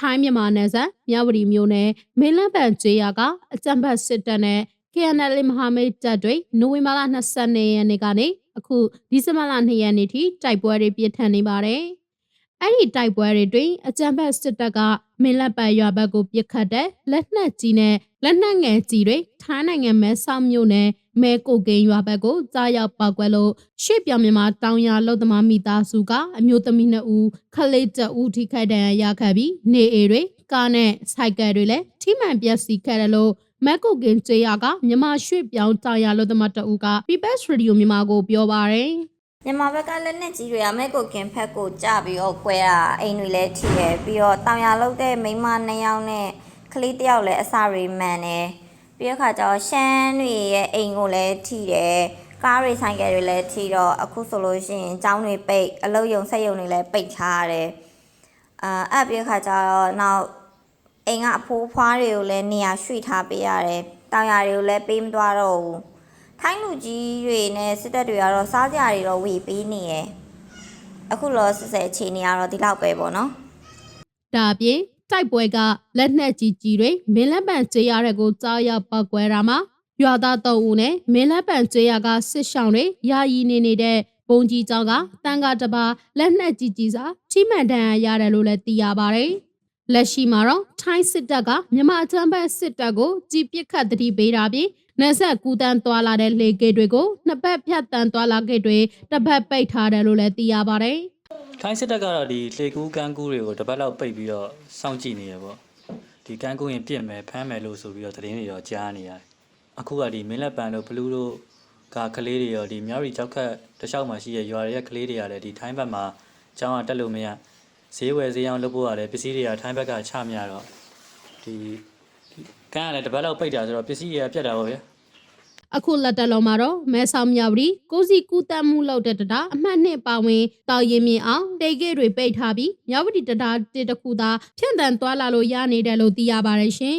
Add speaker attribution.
Speaker 1: ထိုင်းမြန်မာနယ်စပ်မြဝတီမြို့နယ်မင်းလန်းပန်ကျေးရွာကအကြံဖတ်စစ်တပ်နဲ့ KNL မဟာမိတ်တပ်တွေနိုဝင်ဘာလ22ရက်နေ့ကနေအခုဒီဇင်ဘာလ2ရက်နေ့ထိတိုက်ပွဲတွေပြင်းထန်နေပါတယ်။အဲ့ဒီတိုက်ပွဲတွေတွင်အကြံဖတ်စစ်တပ်ကမင်းလက်ပံရွာဘက်ကိုပစ်ခတ်တဲ့လက်နက်ကြီးနဲ့လက်နက်ငယ်ကြီးတွေထိုင်းနိုင်ငံမဲဆောက်မြို့နယ် မဲကိုကိန်းရွာဘက်ကိုကြားရောက်ပောက်ကွဲလို့ရှေ့ပြောင်မြန်မာတောင်ရလုတ်သမားမိသားစုကအမျိုးသမီးနှစ်ဦးခလေးတအဦးထိခိုက်ဒဏ်ရာရခဲ့ပြီးနေအေတွေကားနဲ့ဆိုင်ကယ်တွေလည်းထိမှန်ပျက်စီးခဲ့တယ်လို့မက်ကိုကင်ကျေးရွာကမြန်မာရွှေ့ပြောင်းတာယာလို့သမတ်တအူက PBS Radio မြန်မာကိုပြောပါရယ်
Speaker 2: မြန်မာဘက်ကလက်နက်ကြီးတွေကမဲကိုကင်ဖက်ကိုကြပြီးတော့ကွဲတာအိမ်တွေလည်းထိတယ်ပြီးတော့တောင်ရလောက်တဲ့မိန်းမနှစ်ယောက်နဲ့ကလေးတစ်ယောက်လည်းအစာတွေမှန်တယ် ပြီးတော့ခါကျတော့ရှမ်းတွေရဲ့အိမ်ကိုလည်းထိတယ်ကားတွေဆိုင်ကယ်တွေလည်းထိတော့အခုဆိုလို့ရှိရင်ကျောင်းတွေပိတ်အလုပ်ရုံဆက်ရုံတွေလည်းပိတ်ထားရတယ်အာအဲ့ပြီးတော့ခါကျတော့နောက်အိမ်ကအဖိုးဖွားတွေကိုလည်းနေရာရွှေ့ထားပေးရတယ်တောင်ရတွေကိုလည်းပေးမသွားတော့ဘူးထိုင်းလူကြီးတွေနဲ့စစ်တပ်တွေကတော့စားကြတွေတော့ဝေပေးနေရယ်အခုလောဆက်ဆက်အခြေအနေကတော့ဒီလောက်ပဲပေါ့နော်
Speaker 1: ဒါအပြင် တိုက်ပွဲကလက်နက်ကြီးကြီးတွေမင်းလက်ပံကျေးရွာတွေကိုကြားရောက်ပောက်ကွဲတာမှာရွာသား၃ဦးနဲ့မင်းလက်ပံကျေးရွာကစစ်ဆောင်တွေယာယီနေနေတဲ့ပုံကြီးကျောင်းကတန်ကားတစ်ပါးလက်နက်ကြီးကြီးစာထိမှန်ဒဏ်ရာရတယ်လို့လည်းသိရပါတယ်။လက်ရှိမှာတော့ထိုင်းစစ်တပ်ကမြန်မာအကြမ်းဖက်စစ်တပ်ကိုကြီးပစ်ခတ်တတိပေးတာပြီးနယ်ဆက်ကူတန်းသွားလာတဲ့လေကေတွေကိုနှစ်ပတ်ဖြတ်တန်းသွားလာကေတွေတစ်ပတ်ပိတ်ထားတယ်လို့လည်းသိရပါတယ်။
Speaker 3: ထိုင်းစစ်တပ်ကတော့ဒီလေကူးကန်းကူးတွေကိုတစ်ပတ်လောက်ပိတ်ပြီးတော့စောင့်ကြည့်နေရပေါ့ဒီကန်းကူးရင်ပြစ်မယ်ဖမ်းမယ်လို့ဆိုပြီးတော့သတင်းတွေတော့ကြားနေရတယ်အခုကဒီမင်းလက်ပံတို့ဘလူးတို့ကကလေးတွေရောဒီမြောက်ရီကြောက်ခတ်တခြားမှာရှိရရွာတွေရဲ့ကလေးတွေကလည်းဒီထိုင်းဘက်မှာကျောင်းကတက်လို့မရဈေးဝယ်ဈေးအောင်လုပ်ဖို့ရတယ်ပစ္စည်းတွေကထိုင်းဘက်ကချမရတော့ဒီကန်းကလည်းတစ်ပတ်လောက်ပိတ်တာဆိုတော့ပစ္စည်းတွေကပြတ်တာပေါ့ဗျာ
Speaker 1: အခုလက်တလုံးမှာတော့မဲဆောက်မြောက်ရီကိုစီကူတက်မှုလောက်တဲ့တတာအမှတ်နှစ်ပါဝင်တောက်ရင်မြင့်အောင်တေဂိတ်တွေပိတ်ထားပြီးမြောက်ဝတီတတာတစ်တခုသာဖြန့်တန်သွားလာလို့ရနေတယ်လို့သိရပါတယ်ရှင်